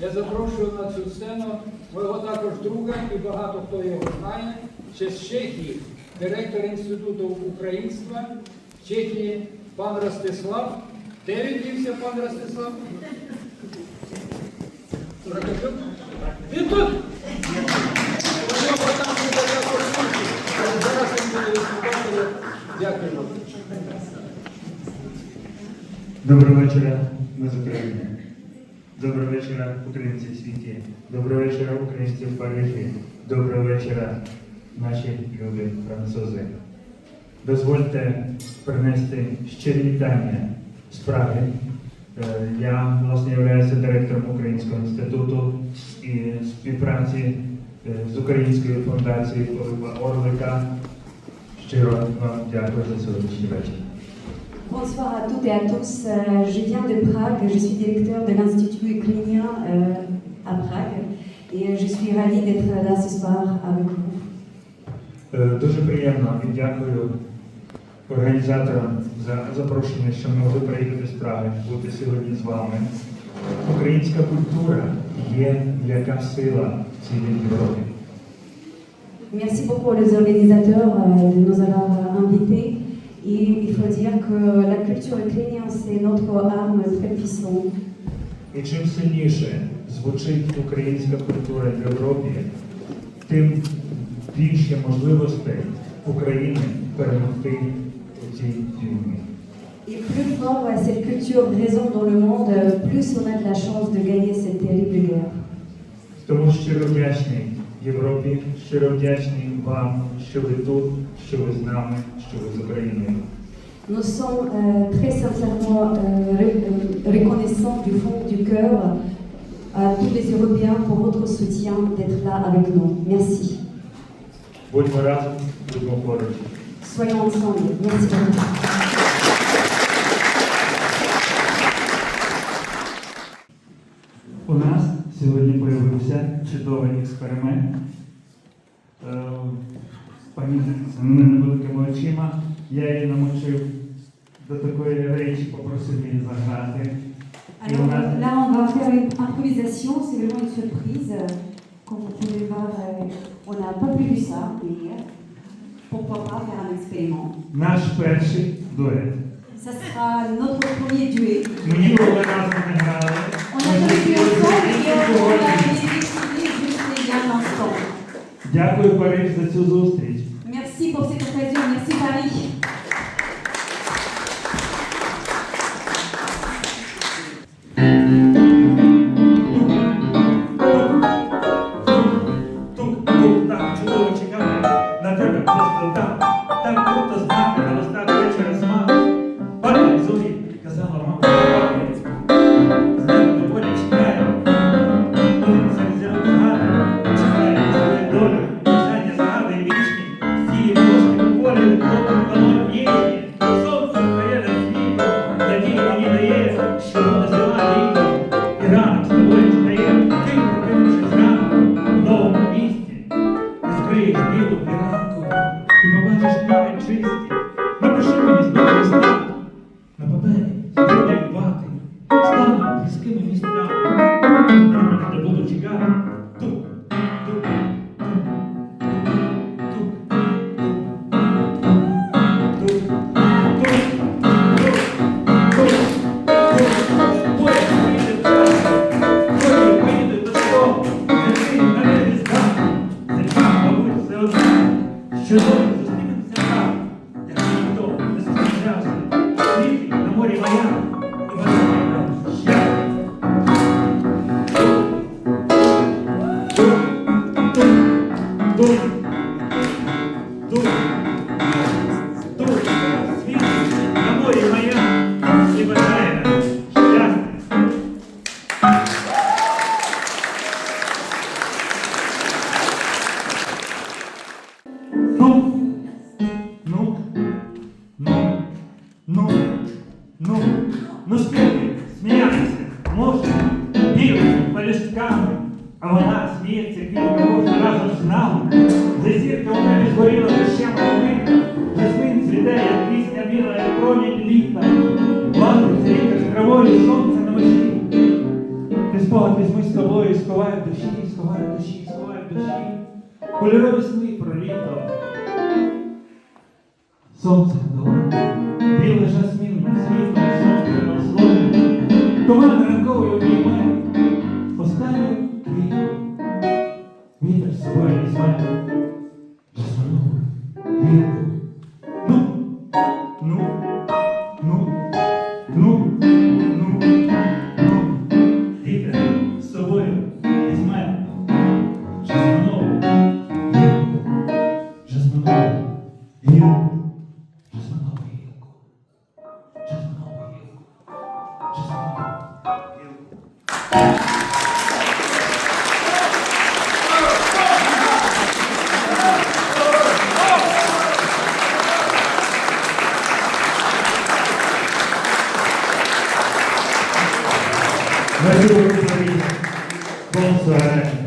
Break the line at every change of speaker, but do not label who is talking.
Я запрошую на цю сцену мого також друга і багато хто його знає, ще з Чехії, директор Інституту українства в Чехії пан Ростислав. Де він дівся, пан Ростислав? Він тут! Дякую вам.
Доброго вечора, ми з України. Доброго вечора, українці в світі. Доброго вечора, українці в Парижі. Доброго вечора, наші любі французи. Дозвольте принести щирі вітання з Праги. Е, Я, власне, являюся директором Українського інституту і співпраці е, з Українською фундацією Орлика. Щиро вам дякую за сьогоднішній вечір.
Bonsoir à toutes et à tous. Euh, Je viens de Prague, je suis directeur de l'Institut ukrainien euh, à Prague et je suis ravie d'être là ce soir avec vous.
Е, Дуже приємно і дякую організаторам за запрошення, що ми могли приїхати з Праги, бути сьогодні з вами. Українська культура є м'яка сила в цілій Європі.
Merci beaucoup aux organisateurs euh, de nous avoir euh, invités. Et il faut dire que la culture ukrainienne, c'est notre arme très puissante.
І чим сильніше звучить українська культура в Європі, тим більше можливостей України перемогти у цій війні.
Et plus fort euh, cette culture résonne dans le monde, euh, plus on a de la chance de gagner cette terrible guerre.
Тому щиро вдячний Європі, щиро вдячний вам, що ви тут, що ви з нами, що ви з Україною.
Nous sommes euh, très sincèrement euh, re- euh, reconnaissants du fond du cœur à tous les Européens pour votre soutien, d'être là avec nous. Merci.
Будьмо разом, будьмо поруч.
Soyons ensemble. Merci beaucoup.
У нас сьогодні появився чудовий експеримент. Е, Пані з невеликими очима. Я її намочив до такої речі, попросив її заграти.
Alors là, on va faire une improvisation. C'est vraiment une surprise. Comme vous pouvez voir, euh, on n'a pas prévu ça, mais euh, pourquoi pas faire un expériment.
наш перший дует.
Ça sera notre premier duet.
Ми ніколи разом не грали.
On a vu ensemble et on a décidé y a un instant.
Дякую, Париж, за цю зустріч. se você Відкриєш білу піранку і побачиш ноги чисті. Кольорові сни про літо. Сонце долоні, Merci beaucoup, Bonsoir.